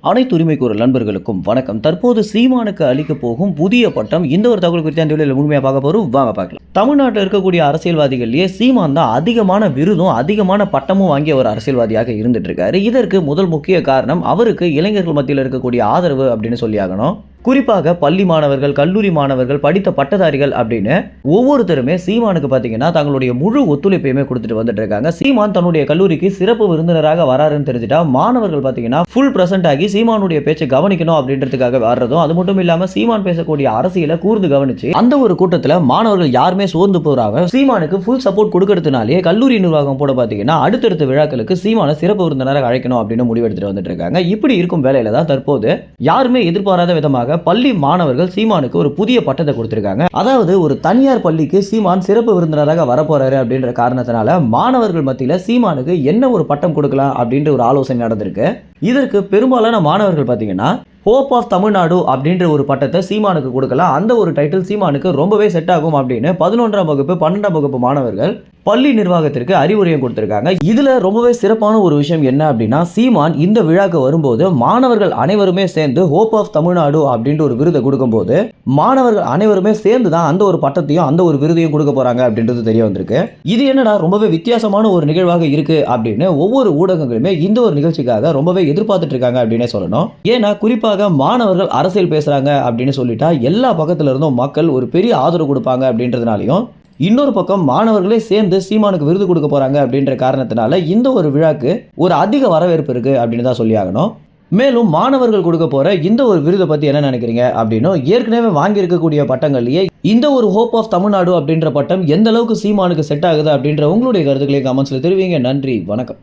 அனைத்து உரிமைக்கூற நண்பர்களுக்கும் வணக்கம். தற்போது சீமானுக்கு அளிக்க போகும் புதிய பட்டம் இந்த ஒரு தகவல் குறித்த அந்த முழுமையாக பார்க்க போகிறோம் வாங்க பார்க்கலாம். தமிழ்நாட்டில் இருக்கக்கூடிய அரசியல்வாதிகள்லேயே சீமான் தான் அதிகமான விருதும் அதிகமான பட்டமும் வாங்கிய ஒரு அரசியல்வாதியாக இருந்துட்டு இருக்காரு இதற்கு முதல் முக்கிய காரணம் அவருக்கு இளைஞர்கள் மத்தியில் இருக்கக்கூடிய ஆதரவு அப்படின்னு சொல்லி ஆகணும். குறிப்பாக பள்ளி மாணவர்கள் கல்லூரி மாணவர்கள் படித்த பட்டதாரிகள் அப்படின்னு ஒவ்வொருத்தருமே சீமானுக்கு பார்த்தீங்கன்னா தங்களுடைய முழு ஒத்துழைப்பையுமே கொடுத்துட்டு வந்துட்டு இருக்காங்க சீமான் தன்னுடைய கல்லூரிக்கு சிறப்பு விருந்தினராக வராருன்னு தெரிஞ்சுட்டா மாணவர்கள் பார்த்தீங்கன்னா ஃபுல் ப்ரெசென்ட் ஆகி சீமானுடைய பேச்சை கவனிக்கணும் அப்படின்றதுக்காக வர்றதும் அது மட்டும் இல்லாமல் சீமான் பேசக்கூடிய அரசியலை கூர்ந்து கவனிச்சு அந்த ஒரு கூட்டத்தில் மாணவர்கள் யாருமே சோர்ந்து போறாங்க. சீமானுக்கு ஃபுல் சப்போர்ட் கொடுக்கறதுனாலே கல்லூரி நிர்வாகம் போட பார்த்தீங்கன்னா அடுத்தடுத்த விழாக்களுக்கு சீமான சிறப்பு விருந்தினராக அழைக்கணும் அப்படின்னு முடிவெடுத்துட்டு வந்துட்டு இருக்காங்க. இப்படி இருக்கும் வேலையில தான் தற்போது யாருமே எதிர்பாராத விதமாக பள்ளி மாணவர்கள் சீமானுக்கு ஒரு புதிய பட்டத்தை கொடுத்திருக்காங்க. அதாவது ஒரு தனியார் பள்ளிக்கு சீமான் சிறப்பு விருந்தினராக வரப்போறாரு அப்படின்ற காரணத்தினால மாணவர்கள் மத்தியில சீமானுக்கு என்ன ஒரு பட்டம் கொடுக்கலாம் அப்படின்ற ஒரு ஆலோசனை நடந்திருக்கு. இதற்கு பெரும்பாலான மாணவர்கள் பார்த்தீங்கன்னா போப் ஆஃப் தமிழ்நாடு அப்படின்ற ஒரு பட்டத்தை சீமானுக்கு கொடுக்கலாம். அந்த ஒரு டைட்டில் சீமானுக்கு ரொம்பவே செட் ஆகும் அப்படின்னு பதினொன்றாம் வகுப்பு பன்னெண்டாம் வகுப்பு மாணவர்கள் பள்ளி நிர்வாகத்திற்கு அறிவுரையும் கொடுத்திருக்காங்க. இதுல ரொம்பவே சிறப்பான ஒரு விஷயம் என்ன அப்படின்னா சீமான் இந்த விழாக்கு வரும்போது மாணவர்கள் அனைவருமே சேர்ந்து ஹோப் ஆஃப் தமிழ்நாடு அப்படின்ற ஒரு விருதை கொடுக்கும்போது மாணவர்கள் அனைவருமே சேர்ந்து தான் அந்த ஒரு பட்டத்தையும் அந்த ஒரு விருதையும் கொடுக்க போறாங்க அப்படின்றது தெரிய வந்திருக்கு. இது என்னடா ரொம்பவே வித்தியாசமான ஒரு நிகழ்வாக இருக்கு அப்படின்னு ஒவ்வொரு ஊடகங்களுமே இந்த ஒரு நிகழ்ச்சிக்காக ரொம்பவே எதிர்பார்த்துட்டு இருக்காங்க அப்படின்னே சொல்லணும். ஏன்னா குறிப்பாக மாணவர்கள் அரசியல் பேசுறாங்க அப்படின்னு சொல்லிட்டா எல்லா பக்கத்துல இருந்தும் மக்கள் ஒரு பெரிய ஆதரவு கொடுப்பாங்க அப்படின்றதுனாலையும் இன்னொரு பக்கம் மாணவர்களே சேர்ந்து சீமானுக்கு விருது கொடுக்க போறாங்க அப்படின்ற காரணத்தினால இந்த ஒரு விழாக்கு ஒரு அதிக வரவேற்பு இருக்கு அப்படின்னு தான் சொல்லி ஆகணும். மேலும் மாணவர்கள் கொடுக்க போற இந்த ஒரு விருதை பத்தி என்ன நினைக்கிறீங்க அப்படின்னும் ஏற்கனவே வாங்கியிருக்கக்கூடிய பட்டங்கள்லேயே இந்த ஒரு ஹோப் ஆஃப் தமிழ்நாடு அப்படின்ற பட்டம் எந்த அளவுக்கு சீமானுக்கு செட் ஆகுது அப்படின்ற உங்களுடைய கருத்துக்களை கமெண்ட்ஸில் தெரிவிங்க. நன்றி வணக்கம்.